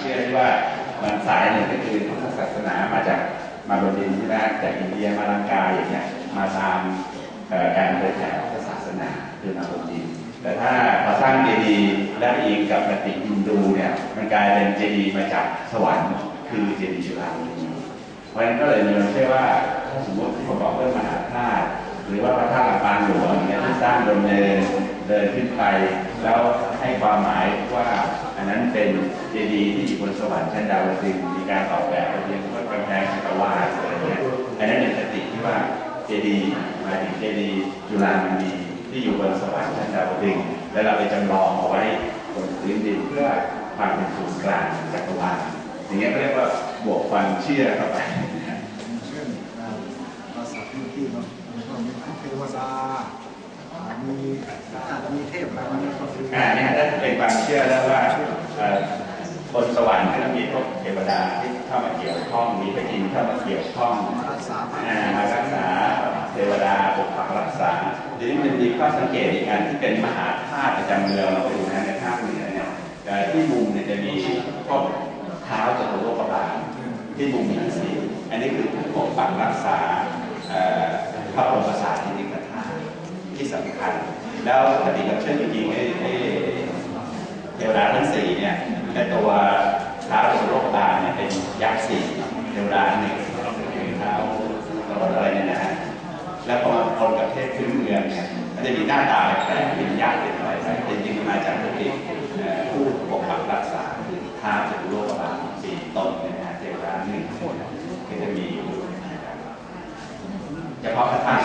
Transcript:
เชื่อที่ว่ามันสายหนึ่งก็คือพุทธศาสนามาจากมาบดินที่แรกจากอินเดียมาลังกาอย่างเงี้ยมาตามการเผยแผ่พุทธศาสนาคือมาบดินแต่ถ้าพอสร้างเจดีย์แล้วอิงกับปฏิฮินดูเนี่ยมันกลายเป็นเจดีย์มาจากสวรรค์คือเจดีย์จุฬามณีเพราะฉะนั้นก็เลยมีความเชื่อว่าถ้าสมมติที่ผมบอกเรื่องมหาธาตุหรือว่าพระธาตุลำปางหลวงเนี่ยที่สร้างบนเนิน เดินขึ้นไป แล้วให้ความหมายว่าอันนั้นเป็นเจดีย์ที่อยู่บนสวรรค์ชั้นดาวดึงส์มีการออกแบบเป็นเพียงกำแพงจักรวาลอะไรเงี้ยอันนั้นเป็นคติที่ว่าเจดีย์หมายถึงเจดีย์จุฬามณีที่อยู่บนสวรรค์ชั้นดาวดึงส์แล้วเราไปจำลองเอาไว้บนพื้นดินเพื่อความเป็นศูนย์กลางจักรวาลอย่างเงี้ยก็เรียกว่าบวกความเชื่อเข้าไปเช่นอ่าภาษาพื้นที่เนาะมันก็มีเทวดาอ่า มีอาจจะมีเทพอะไรมันอ่าเนี่ยถ้าเป็นความเชื่อแล้วว่าบนสวรรค์ก็จะมีพวกเทวดาที่เข้ามาเกี่ยวข้องมีพระอินทร์เข้ามาเกี่ยวข้องรักษาอ่ามารักษาเทวดาปกปักรักษาทีนี้มันมีข้อสังเกตอีกอันที่เป็นมหาธาตุประจำเมืองเราไปดูนะในภาคเหนือเนี่ยที่มุมเนี่ยจะมีพวกเท้าจตุโลกบาลที่มุมทั้งสี่อันนี้คือผู้ปกปักรักษาเอ่อพระบรม คัญ แล้วคฏิกับเชื่อจริงๆไอ้เทวดาทั้งสี่เนี่ยแต่ตัวท้าวโรคตาเนี่ยเป็นยักษ์สี่เทวดาหนึ่งเท้าตลอดอะไรเนี่ยนะฮะแล้วพอมาคนกับเทพพื้นเมืองเนี่ยมันจะมีหน้าตาแปลกเป็นยักษ์เป็นอะไรแต่จริงๆมาจากปฏิผู้ปกปักรักษาคือท้าวโรคตาสี่ตนเนี่ยนะเทวดาหนึ่งก็จะมีอยู่เฉพาะพระธาตุ